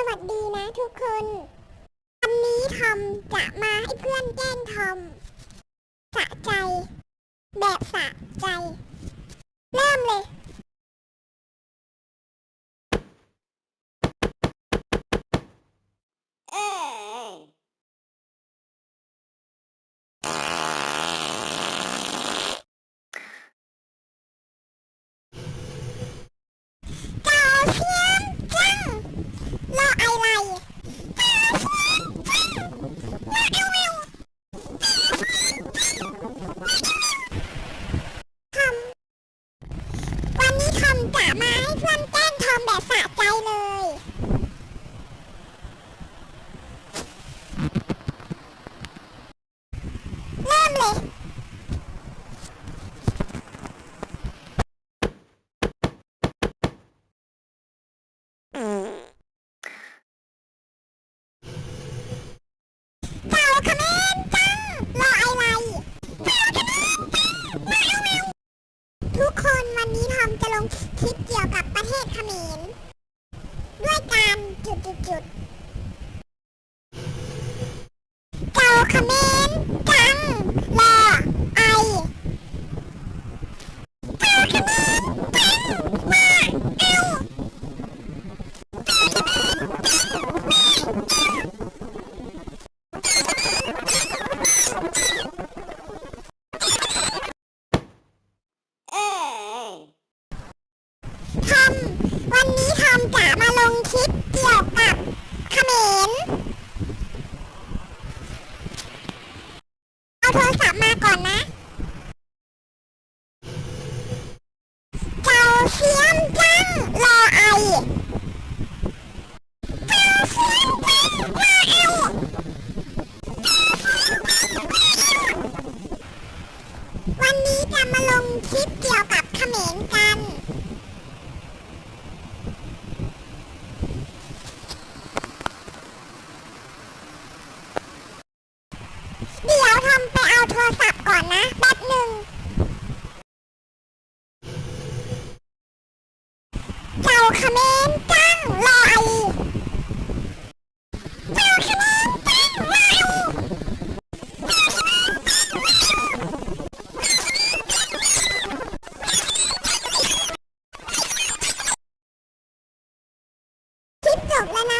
สวัสดีนะทุกคนวันนี้ทอมจะมาให้เพื่อนแกล้งทอมสะใจ แบบสะใจ เริ่มเลย คอมกะมาให้เพื่นแก้ จะลงคลิปเกี่ยวกับประเทศเข โทรศัพท์มาก่อนนะเจ้าเสียมจังรอไอ เจ้าขมิ้นตั้งลยเจ้าขมิ้นตั้งลอยคิดจบแล้วนะ